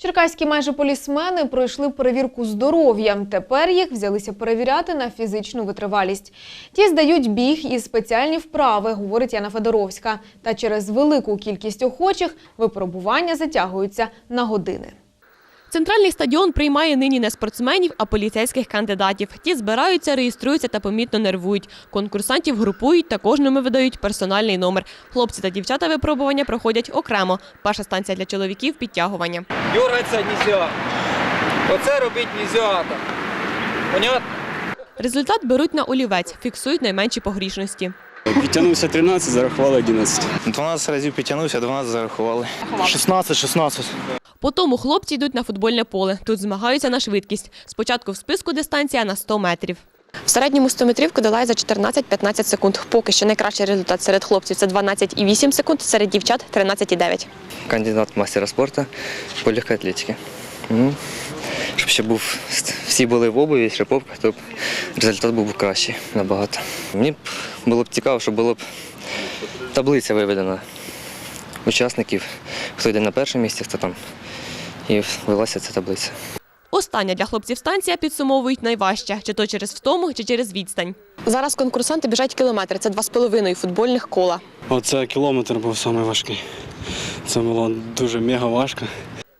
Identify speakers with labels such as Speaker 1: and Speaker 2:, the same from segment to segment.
Speaker 1: Черкаські майже полісмени пройшли перевірку здоров'я. Тепер їх взялися перевіряти на фізичну витривалість. Ті здають біг і спеціальні вправи, говорить Яна Федоровська. Та через велику кількість охочих випробування затягуються на години.
Speaker 2: Центральний стадіон приймає нині не спортсменів, а поліцейських кандидатів. Ті збираються, реєструються та помітно нервують. Конкурсантів групують та кожному видають персональний номер. Хлопці та дівчата випробування проходять окремо. Перша станція для чоловіків підтягування.
Speaker 3: Дергаться нельзя. Оце робити нельзя. Понятно?
Speaker 2: Результат беруть на олівець, фіксують найменші погрішності.
Speaker 4: Підтягнувся 13, зарахували 11.
Speaker 5: 12 разів підтягнувся, 12 зарахували.
Speaker 6: 16, 16.
Speaker 2: По тому хлопці йдуть на футбольне поле. Тут змагаються на швидкість. Спочатку в списку дистанція на 100 метрів. В середньому 100 метрівку долає за 14-15 секунд. Поки що найкращий результат серед хлопців це 12,8 секунд, серед дівчат 13,9.
Speaker 7: кандидат мастера спорту по легкій атлетиці. Ну, щоб ще був всі були в обуві, шиповках, то б результат був кращий набагато. Мені б було б цікаво, щоб була б таблиця виведена учасників, хто йде на перше місце, хто там. І велася ця таблиця.
Speaker 2: Остання для хлопців станція підсумовують найважче, чи то через втому, чи через відстань. Зараз конкурсанти біжать кілометри. Це 2,5 футбольних кола.
Speaker 4: Оце кілометр був найважкий. Це було дуже мега важко.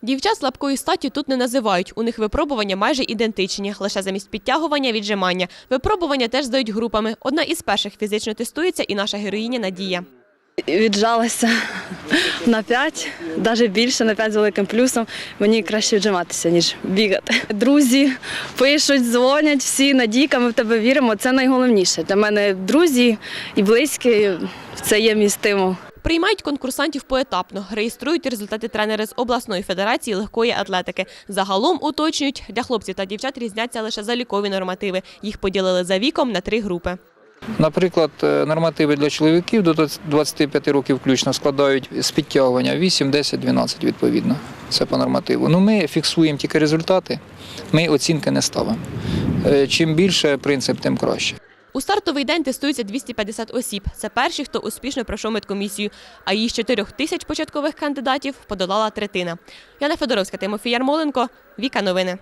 Speaker 2: Дівчат слабкою статтю тут не називають. У них випробування майже ідентичні, лише замість підтягування віджимання. Випробування теж здають групами. Одна із перших фізично тестується і наша героїня Надія.
Speaker 8: Віджалася на 5, навіть більше на 5 з великим плюсом. Мені краще віджиматися, ніж бігати. Друзі пишуть, дзвонять, всі Надійка, ми в тебе віримо. Це найголовніше. Для мене друзі і близькі це є мій стимул.
Speaker 2: Приймають конкурсантів поетапно, реєструють результати тренери з обласної федерації легкої атлетики. Загалом уточнюють, для хлопців та дівчат різняться лише залікові нормативи. Їх поділили за віком на три групи.
Speaker 9: Наприклад, е, нормативи для чоловіків до 25 років включно складають з підтягування 8, 10, 12 відповідно. Це по нормативу. Ну, ми фіксуємо тільки результати, ми оцінки не ставимо. Е, Чим більше принцип, тим краще.
Speaker 2: У стартовий день тестується 250 осіб. Це перші, хто успішно пройшов медкомісію. А її з 4 тисяч початкових кандидатів подолала третина. Яна Федоровська, Тимофій Ярмоленко, Віка Новини.